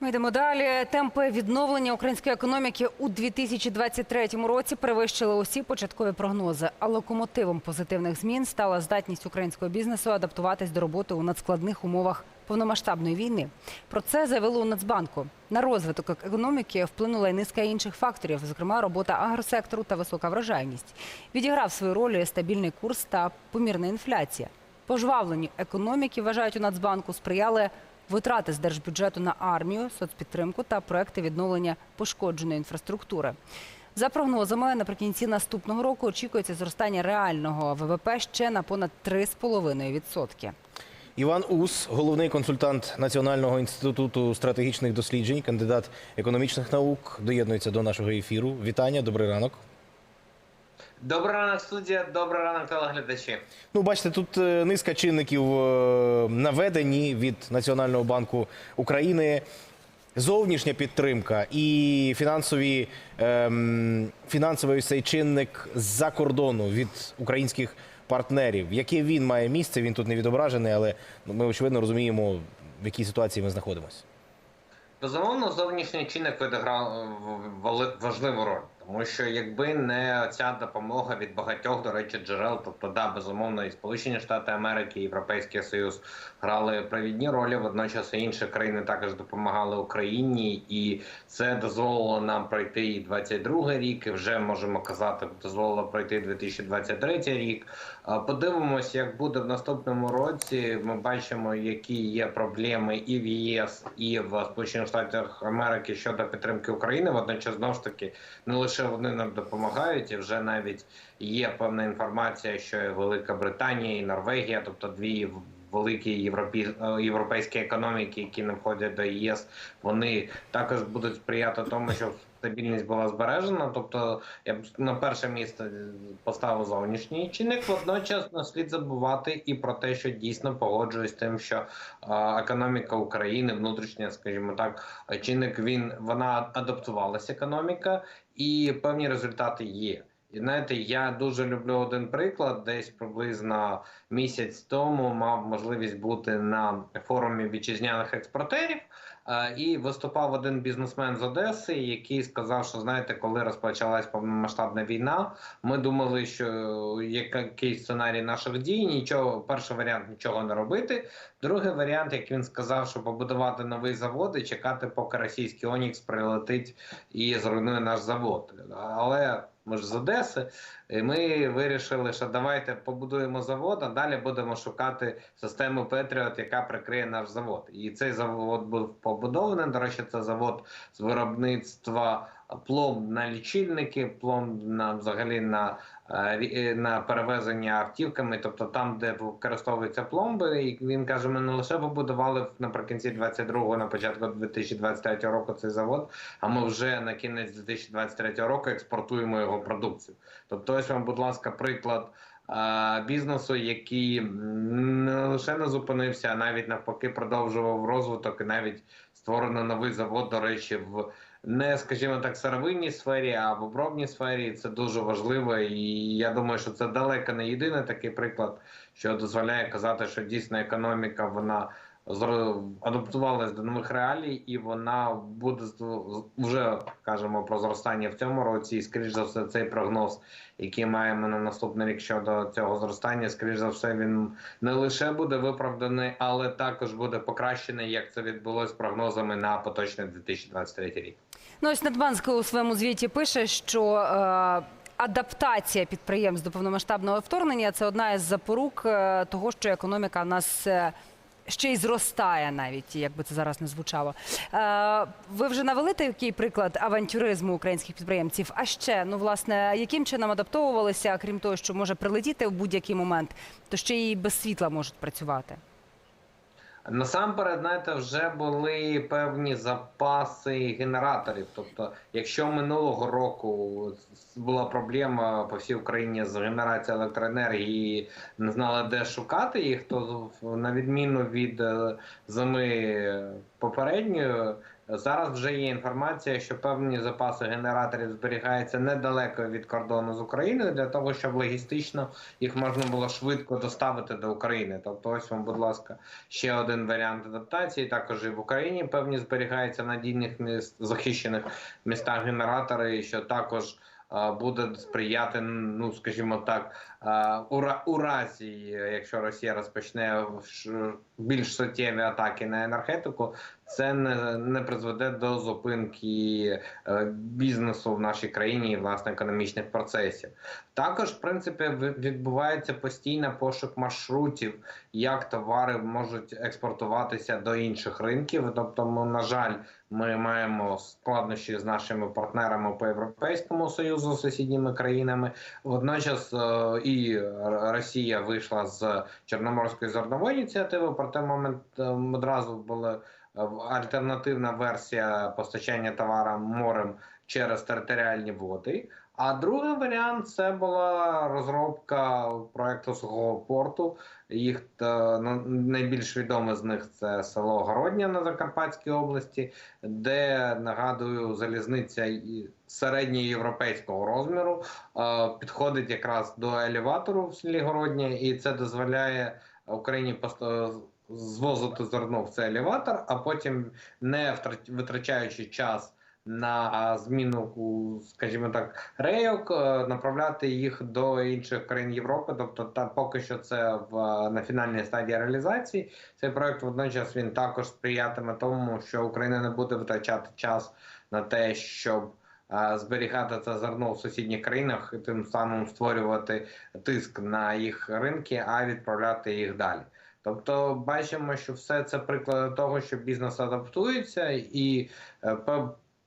Ми йдемо далі. Темпи відновлення української економіки у 2023 році перевищили усі початкові прогнози. А локомотивом позитивних змін стала здатність українського бізнесу адаптуватись до роботи у надскладних умовах повномасштабної війни. Про це заявили у Нацбанку. На розвиток економіки вплинула й низка інших факторів, зокрема робота агросектору та висока врожайність. Відіграв свою роль стабільний курс та помірна інфляція. Пожвавленню економіки вважають у Нацбанку сприяли витрати з держбюджету на армію, соцпідтримку та проекти відновлення пошкодженої інфраструктури. За прогнозами, наприкінці наступного року очікується зростання реального ВВП ще на понад 3,5%. Іван Ус, головний консультант Національного інституту стратегічних досліджень, кандидат економічних наук, доєднується до нашого ефіру. Вітання, добрий ранок. Добрий ранок, студія, добрий ранок, телеглядачі. Ну, бачите, тут е, низка чинників е, наведені від Національного банку України. Зовнішня підтримка і фінансові, ем, фінансовий цей чинник з-за кордону від українських партнерів. Яке він має місце, він тут не відображений, але ну, ми очевидно розуміємо, в якій ситуації ми знаходимося. Безумовно, зовнішній чинник відіграв е, важливу роль, тому що якби не ця допомога від багатьох, до речі, джерел, тобто да, безумовно, і Сполучені Штати Америки, і Європейський Союз грали провідні ролі. Водночас і інші країни також допомагали Україні, і це дозволило нам пройти і 22 рік. І вже можемо казати, дозволило пройти 2023 рік. Подивимось, як буде в наступному році. Ми бачимо, які є проблеми і в ЄС, і в Сполучених Штатах Америки щодо підтримки України. Водночас знову ж таки не лише вони нам допомагають, і вже навіть є певна інформація, що Велика Британія і Норвегія, тобто дві великі європі... е, європейські економіки, які не входять до ЄС, вони також будуть сприяти тому, щоб стабільність була збережена. Тобто, я б на перше місце поставив зовнішній чинник. Водночас не слід забувати і про те, що дійсно погоджуюсь з тим, що е, економіка України, внутрішня, скажімо так, чинник він вона адаптувалася економіка, і певні результати є. І знаєте, я дуже люблю один приклад. Десь приблизно місяць тому мав можливість бути на форумі вітчизняних експортерів. Е, І виступав один бізнесмен з Одеси, який сказав, що знаєте, коли розпочалась повномасштабна війна, ми думали, що який сценарій наших дій, нічого, перший варіант нічого не робити. Другий варіант, як він сказав, що побудувати новий завод і чекати, поки російський Онікс прилетить і зруйнує наш завод. Але ми ж з Одеси, і ми вирішили, що давайте побудуємо завод, а далі будемо шукати систему Петріот, яка прикриє наш завод. І цей завод був побудований. До речі, це завод з виробництва пломб на лічильники, пломб на взагалі на, е, е, на перевезення автівками, тобто там, де використовуються пломби, і він каже, ми не лише побудували наприкінці 22-го, на початку 2023 року цей завод, а ми вже на кінець 2023 року експортуємо його продукцію. Тобто, ось вам, будь ласка, приклад. е, Бізнесу, який не лише не зупинився, а навіть навпаки продовжував розвиток і навіть створено новий завод, до речі, в не, скажімо так, сировинній сфері, а в обробній сфері це дуже важливо. І я думаю, що це далеко не єдиний такий приклад, що дозволяє казати, що дійсно економіка вона адаптувалась до нових реалій, і вона буде вже кажемо про зростання в цьому році. І скоріш за все, цей прогноз, який маємо на наступний рік щодо цього зростання, скоріш за все, він не лише буде виправданий, але також буде покращений, як це відбулось з прогнозами на поточний 2023 рік. Ну ось Нацбанк у своєму звіті пише, що е, адаптація підприємств до повномасштабного вторгнення це одна із запорук е, того, що економіка в нас. Ще й зростає навіть, як би це зараз не звучало. Е, ви вже навели такий приклад авантюризму українських підприємців. А ще, ну власне, яким чином адаптовувалися, крім того, що може прилетіти в будь-який момент, то ще й без світла можуть працювати. Насамперед, знаєте, вже були певні запаси генераторів. Тобто, якщо минулого року була проблема по всій Україні з генерацією електроенергії, не знали, де шукати їх, то на відміну від е, зими попередньої, Зараз вже є інформація, що певні запаси генераторів зберігаються недалеко від кордону з Україною для того, щоб логістично їх можна було швидко доставити до України. Тобто, ось вам, будь ласка, ще один варіант адаптації. Також і в Україні певні зберігаються в надійних міст захищених містах генератори, що також буде сприяти, ну скажімо так, у, разі, якщо Росія розпочне більш суттєві атаки на енергетику, це не, не призведе до зупинки е, бізнесу в нашій країні і власне економічних процесів. Також, в принципі, відбувається постійно пошук маршрутів, як товари можуть експортуватися до інших ринків. Тобто, на жаль, ми маємо складнощі з нашими партнерами по Європейському Союзу, сусідніми країнами. Водночас е, і Росія вийшла з Чорноморської зернової ініціативи. Проте момент е, одразу була е, альтернативна версія постачання товару морем через територіальні води. А другий варіант це була розробка проекту сухого порту. Їх ну, найбільш відоме з них це село Городня на Закарпатській області, де нагадую залізниця середньоєвропейського розміру е, підходить якраз до елеватору в селі Городня, і це дозволяє Україні звозити зерно в цей елеватор, а потім не витрачаючи час на зміну, скажімо так, рейок, е, направляти їх до інших країн Європи. Тобто, та поки що це в на фінальній стадії реалізації. Цей проект водночас він також сприятиме тому, що Україна не буде витрачати час на те, щоб е, зберігати це зерно в сусідніх країнах і тим самим створювати тиск на їх ринки, а відправляти їх далі. Тобто бачимо, що все це приклад того, що бізнес адаптується і е,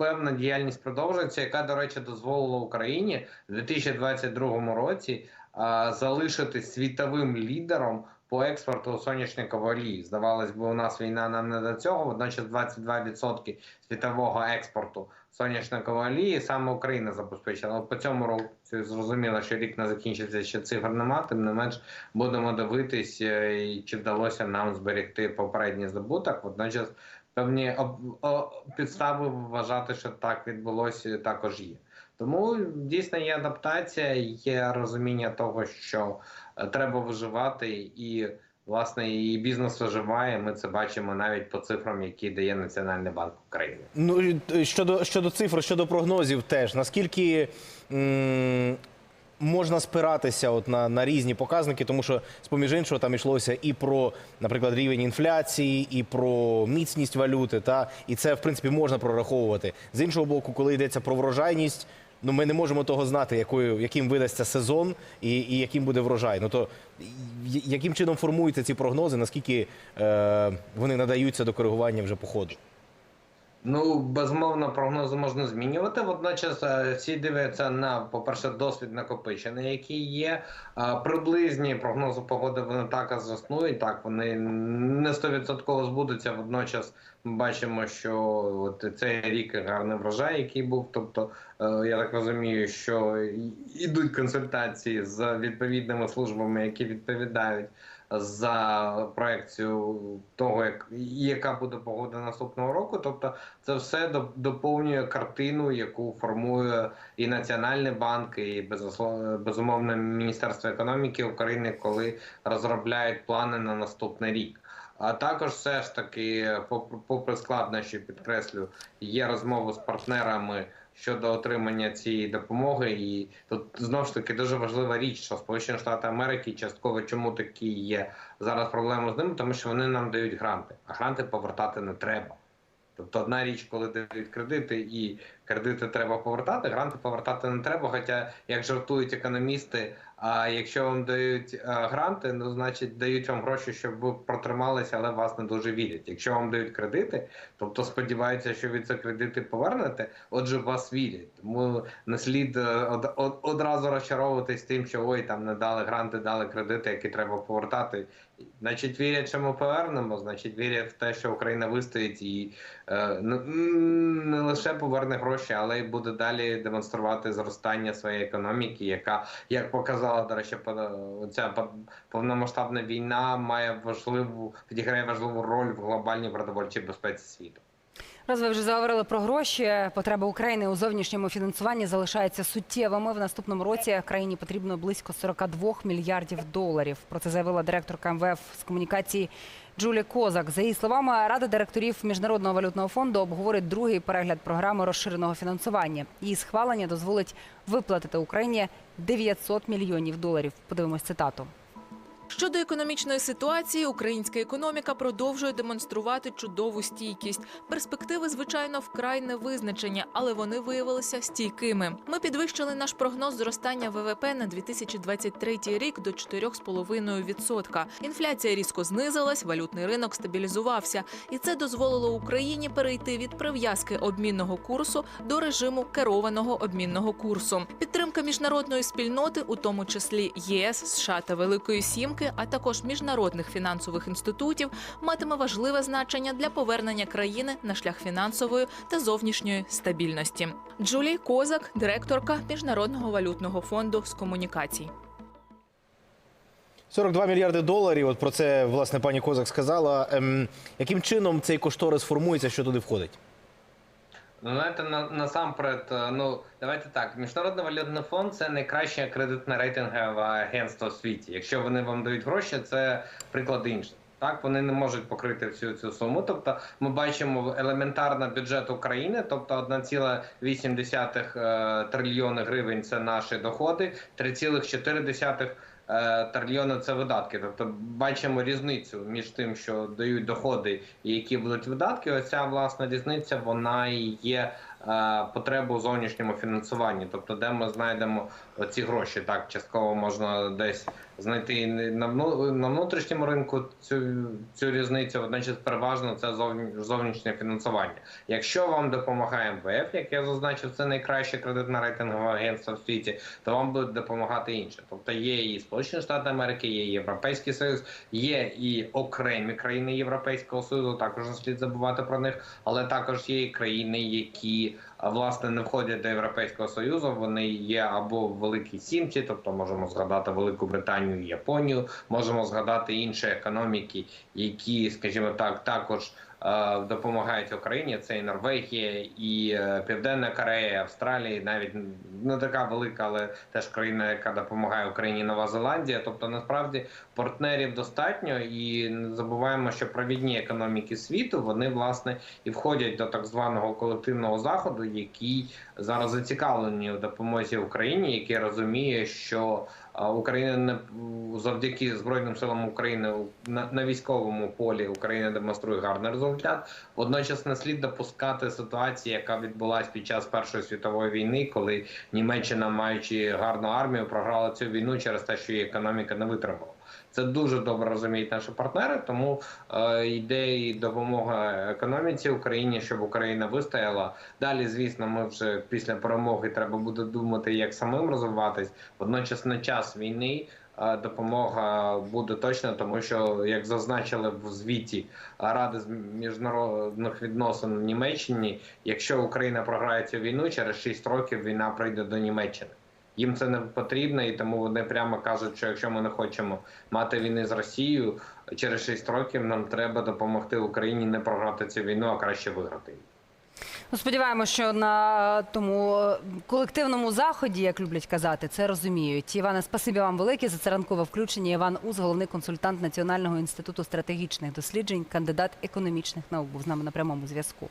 певна діяльність продовжується, яка, до речі, дозволила Україні в 2022 році а, залишитись світовим лідером по експорту соняшникової олії. Здавалось би, у нас війна нам не до цього. Водночас 22% світового експорту соняшникової олії саме Україна забезпечила. По цьому року зрозуміло, що рік не закінчиться, ще цифр нема. Тим не менш будемо дивитись, е, чи вдалося нам зберегти попередній здобуток. Водночас певні підстави вважати, що так відбулося, також є. Тому дійсно є адаптація, є розуміння того, що е, треба виживати, і власне і бізнес виживає. Ми це бачимо навіть по цифрам, які дає Національний банк України. Ну щодо щодо цифр, щодо прогнозів, теж наскільки можна спиратися от на, на різні показники, тому що з поміж іншого там йшлося і про, наприклад, рівень інфляції, і про міцність валюти, та і це в принципі можна прораховувати. З іншого боку, коли йдеться про врожайність. Ну, ми не можемо того знати, якою, яким видасться сезон і, і яким буде врожай. Ну то яким чином формуються ці прогнози, наскільки е, вони надаються до коригування вже по ходу? Ну, безумовно, прогнози можна змінювати. Водночас е, всі дивляться на, по-перше, досвід накопичений, який є. А Приблизні прогнози погоди вони так заснують, так вони не 100% збудуться. Водночас ми бачимо, що от цей рік гарний врожай, який був. Тобто, е, я так розумію, що й- ідуть консультації з відповідними службами, які відповідають за проекцію того, як яка буде погода наступного року. Тобто, це все до- доповнює картину, яку формує і Національний банк, і безумовно Міністерство економіки України, коли розробляють плани на наступний рік. А також все ж таки, попри- складнощі, підкреслю, є розмови з партнерами щодо отримання цієї допомоги. І тут знову ж таки дуже важлива річ, що Сполучені Штати Америки частково чому такі є зараз проблеми з ними, тому що вони нам дають гранти, а гранти повертати не треба. Тобто одна річ, коли дають кредити, і кредити треба повертати, гранти повертати не треба. Хоча, як жартують економісти, а якщо вам дають е, гранти, ну значить дають вам гроші, щоб ви протрималися, але вас не дуже вірять. Якщо вам дають кредити, тобто сподіваються, що ви ці кредити повернете, отже, вас вірять. Тому не слід е, од, од, одразу розчаровуватись тим, що ой, там не дали гранти, дали кредити, які треба повертати. Значить, вірять, що ми повернемо, значить, вірять в те, що Україна вистоїть і е, не, лише поверне гроші, але й буде далі демонструвати зростання своєї економіки, яка, як показала, до речі, ця по- повномасштабна війна має важливу відіграє важливу роль в глобальній продовольчій безпеці світу. Раз ви вже заговорили про гроші, потреби України у зовнішньому фінансуванні залишаються суттєвими. В наступному році країні потрібно близько 42 мільярдів доларів. Про це заявила директорка МВФ з комунікації Джулі Козак. За її словами, Рада директорів Міжнародного валютного фонду обговорить другий перегляд програми розширеного фінансування. Її схвалення дозволить виплатити Україні 900 мільйонів доларів. Подивимось цитату. Щодо економічної ситуації, українська економіка продовжує демонструвати чудову стійкість. Перспективи, звичайно, вкрай невизначені, але вони виявилися стійкими. Ми підвищили наш прогноз зростання ВВП на 2023 рік до 4,5%. Інфляція різко знизилась, валютний ринок стабілізувався, і це дозволило Україні перейти від прив'язки обмінного курсу до режиму керованого обмінного курсу. Підтримка міжнародної спільноти, у тому числі ЄС, США та Великої Сімки, а також міжнародних фінансових інститутів, матиме важливе значення для повернення країни на шлях фінансової та зовнішньої стабільності. Джулій Козак, директорка Міжнародного валютного фонду з комунікацій. 42 мільярди доларів. От про це власне пані Козак сказала. Ем, яким чином цей кошторис формується, що туди входить? Ну, знаєте, на, насамперед, е, ну давайте так. Міжнародний валютний фонд це найкраще кредитне рейтингове агентство в світі. Якщо вони вам дають гроші, це приклад інший. Так, вони не можуть покрити всю цю суму. Тобто, ми бачимо елементарно бюджет України, тобто 1,8 е, трильйони гривень це наші доходи, 3,4 е, трильйони це видатки. Тобто бачимо різницю між тим, що дають доходи і які будуть видатки. Оця власна різниця вона і є е, потреба у зовнішньому фінансуванні. Тобто, де ми знайдемо ці гроші, так частково можна десь знайти на на внутрішньому ринку цю цю різницю. Водночас переважно це зовні- зовнішнє фінансування. Якщо вам допомагає МВФ, як я зазначив, це найкраще кредитне рейтингове агентство в світі, то вам будуть допомагати інші. Тобто є і Сполучені Штати Америки, є і Європейський Союз, є і окремі країни Європейського Союзу. Також не слід забувати про них, але також є і країни, які власне не входять до Європейського Союзу. Вони є або в Великій Сімці, тобто можемо згадати Велику Британію і Японію, можемо згадати інші економіки, які, скажімо так, також е, допомагають Україні. Це і Норвегія, і е, Південна Корея, і Австралія, навіть не така велика, але теж країна, яка допомагає Україні, Нова Зеландія. Тобто, насправді партнерів достатньо, і не забуваємо, що провідні економіки світу вони власне і входять до так званого колективного заходу, який зараз зацікавлені у допомозі Україні, який розуміє, що Україна не завдяки Збройним силам України на, на військовому полі Україна демонструє гарний результат. Водночас не слід допускати ситуації, яка відбулася під час Першої світової війни, коли Німеччина, маючи гарну армію, програла цю війну через те, що її економіка не витримала. Це дуже добре розуміють наші партнери, тому е, йде і допомога економіці Україні, щоб Україна вистояла. Далі, звісно, ми вже після перемоги треба буде думати, як самим розвиватись. Водночас на час війни е, допомога буде точно, тому що як зазначили в звіті Ради з міжнародних відносин в Німеччині, якщо Україна програє цю війну, через 6 років війна прийде до Німеччини. Їм це не потрібно, і тому вони прямо кажуть, що якщо ми не хочемо мати війни з Росією, через 6 років нам треба допомогти Україні не програти цю війну, а краще виграти її. Ну, сподіваємося, що на тому колективному заході, як люблять казати, це розуміють. Іване, спасибі вам велике за це ранкове включення. Іван Уз, головний консультант Національного інституту стратегічних досліджень, кандидат економічних наук, був з нами на прямому зв'язку.